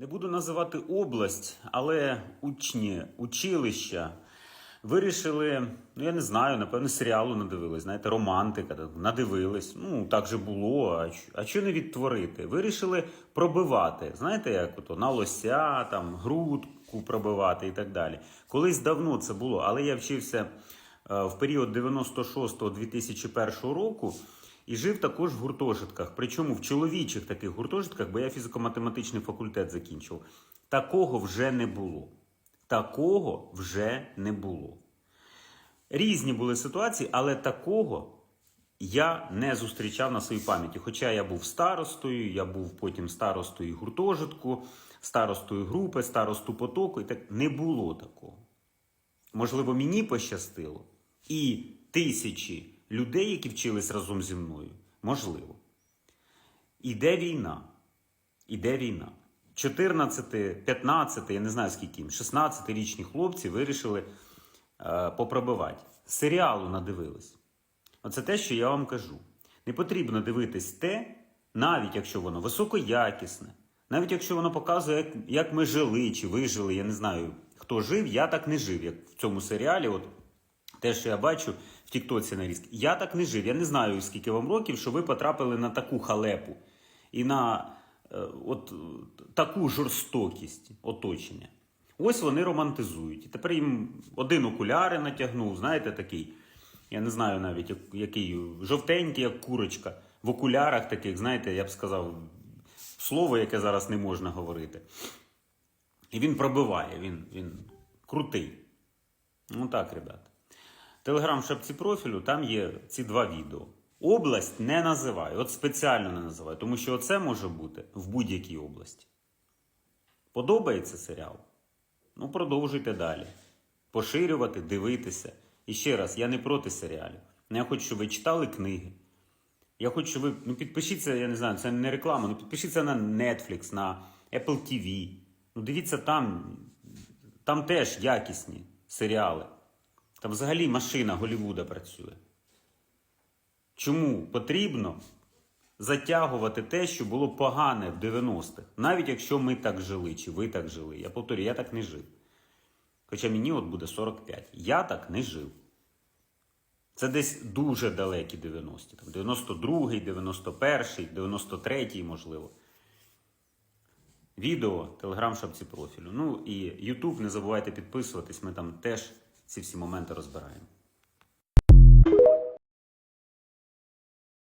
Не буду називати область, але учні, училища вирішили, ну я не знаю, напевно, серіалу надивились, знаєте, романтика, надивились. Ну, так же було. А, ч- а що не відтворити? Вирішили пробивати. Знаєте, як ото на лося, там, грудку пробивати і так далі. Колись давно це було, але я вчився е, в період 96-2001 року. І жив також в гуртожитках, причому в чоловічих таких гуртожитках, бо я фізико-математичний факультет закінчив. Такого вже не було. Такого вже не було. Різні були ситуації, але такого я не зустрічав на своїй пам'яті. Хоча я був старостою, я був потім старостою гуртожитку, старостою групи, старосту потоку, і так не було такого. Можливо, мені пощастило. І тисячі людей, які вчились разом зі мною, можливо. Іде війна. Іде війна. 14, 15, я не знаю скільки їм, 16-річні хлопці вирішили е, попробивати. Серіалу надивились. Оце те, що я вам кажу. Не потрібно дивитись те, навіть якщо воно високоякісне, навіть якщо воно показує, як, як ми жили чи вижили, я не знаю, хто жив, я так не жив, як в цьому серіалі. От те, що я бачу в Тіктоці на різк. Я так не жив. Я не знаю, скільки вам років, що ви потрапили на таку халепу і на е, от, таку жорстокість оточення. Ось вони романтизують. І тепер їм один окуляри натягнув, знаєте, такий. Я не знаю навіть, який жовтенький, як курочка, в окулярах таких, знаєте, я б сказав, слово, яке зараз не можна говорити. І він пробиває, він, він крутий. Ну так, ребята. Телеграм в шапці профілю, там є ці два відео. Область не називаю, от спеціально не називаю, тому що оце може бути в будь-якій області. Подобається серіал? Ну, продовжуйте далі. Поширювати, дивитися. І ще раз, я не проти серіалів. Я хочу, щоб ви читали книги. Я хочу, щоб ви ну, підпишіться, я не знаю, це не реклама, ну підпишіться на Netflix, на Apple TV. Ну, дивіться там, там теж якісні серіали. Там взагалі машина Голлівуда працює. Чому потрібно затягувати те, що було погане в 90-х, навіть якщо ми так жили, чи ви так жили. Я повторюю, я так не жив. Хоча мені от буде 45. Я так не жив. Це десь дуже далекі 90-ті. 92-й, 91-й, 93-й, можливо. Відео, телеграм шапці профілю. Ну і YouTube, не забувайте підписуватись, ми там теж ці всі моменти розбираємо.